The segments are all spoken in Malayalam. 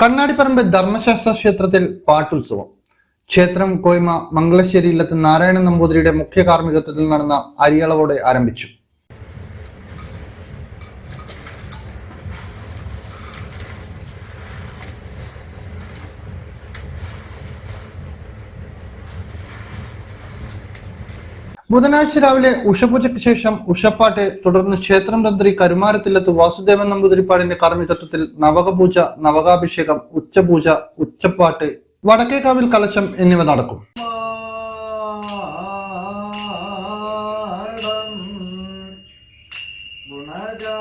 കണ്ണാടിപ്പറമ്പ് ധർമ്മശാസ്ത്ര ക്ഷേത്രത്തിൽ പാട്ടുത്സവം ക്ഷേത്രം കോയ്മ മംഗളശ്ശേരിയിലെത്തുന്ന നാരായണൻ നമ്പൂതിരിയുടെ മുഖ്യ കാർമ്മികത്വത്തിൽ നടന്ന അരിയളവോടെ ആരംഭിച്ചു ബുധനാഴ്ച രാവിലെ ഉഷപൂജയ്ക്ക് ശേഷം ഉഷപ്പാട്ട് തുടർന്ന് ക്ഷേത്രം തന്ത്രി കരുമാരത്തില്ലത്ത് വാസുദേവൻ നമ്പൂതിരിപ്പാടിന്റെ കാർമ്മികത്വത്തിൽ നവകപൂജ നവകാഭിഷേകം ഉച്ചപൂജ ഉച്ചപ്പാട്ട് വടക്കേക്കാവിൽ കലശം എന്നിവ നടക്കും ഗുണജാ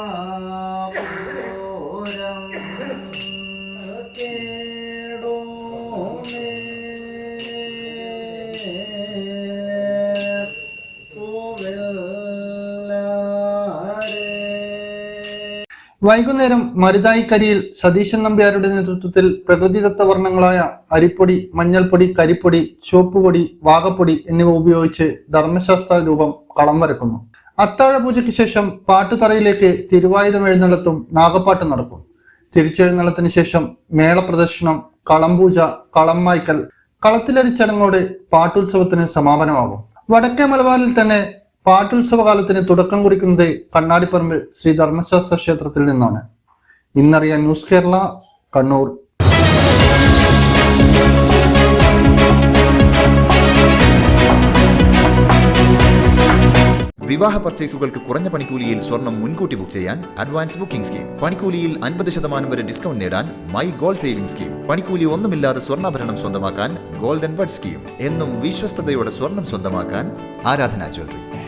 വൈകുന്നേരം മരുതായിക്കരിയിൽ സതീശൻ നമ്പ്യാരുടെ നേതൃത്വത്തിൽ പ്രകൃതിദത്ത വർണ്ണങ്ങളായ അരിപ്പൊടി മഞ്ഞൾപ്പൊടി കരിപ്പൊടി ചുവപ്പുപൊടി വാകപ്പൊടി എന്നിവ ഉപയോഗിച്ച് ധർമ്മശാസ്ത്ര രൂപം കളം വരക്കുന്നു അത്താഴ പൂജയ്ക്ക് ശേഷം പാട്ടുതറയിലേക്ക് തിരുവായുധം എഴുന്നള്ളത്തും നാഗപ്പാട്ട് നടക്കും തിരിച്ചെഴുന്നള്ളത്തിന് ശേഷം മേളപ്രദർശനം കളംപൂജ കളം വായ്ക്കൽ കളത്തിലരിച്ചടങ്ങോടെ പാട്ടുത്സവത്തിന് സമാപനമാകും വടക്കേ മലബാറിൽ തന്നെ പാട്ടുത്സവകാലത്തിന് തുടക്കം കുറിക്കുന്നത് കണ്ണാടിപ്പറമ്പ് ശ്രീ ധർമ്മശാസ്ത്ര ക്ഷേത്രത്തിൽ നിന്നാണ് ഇന്നറിയാൻ ന്യൂസ് കേരള കണ്ണൂർ വിവാഹ പർച്ചേസുകൾക്ക് കുറഞ്ഞ പണിക്കൂലിയിൽ സ്വർണം മുൻകൂട്ടി ബുക്ക് ചെയ്യാൻ അഡ്വാൻസ് ബുക്കിംഗ് സ്കീം പണിക്കൂലിയിൽ അൻപത് ശതമാനം വരെ ഡിസ്കൗണ്ട് നേടാൻ മൈ ഗോൾഡ് സേവിംഗ് സ്കീം പണിക്കൂലി ഒന്നുമില്ലാതെ സ്വർണ്ണാഭരണം സ്വന്തമാക്കാൻ ഗോൾഡൻ ബഡ് സ്കീം എന്നും വിശ്വസ്തയോടെ സ്വർണം സ്വന്തമാക്കാൻ Aradhana jewellery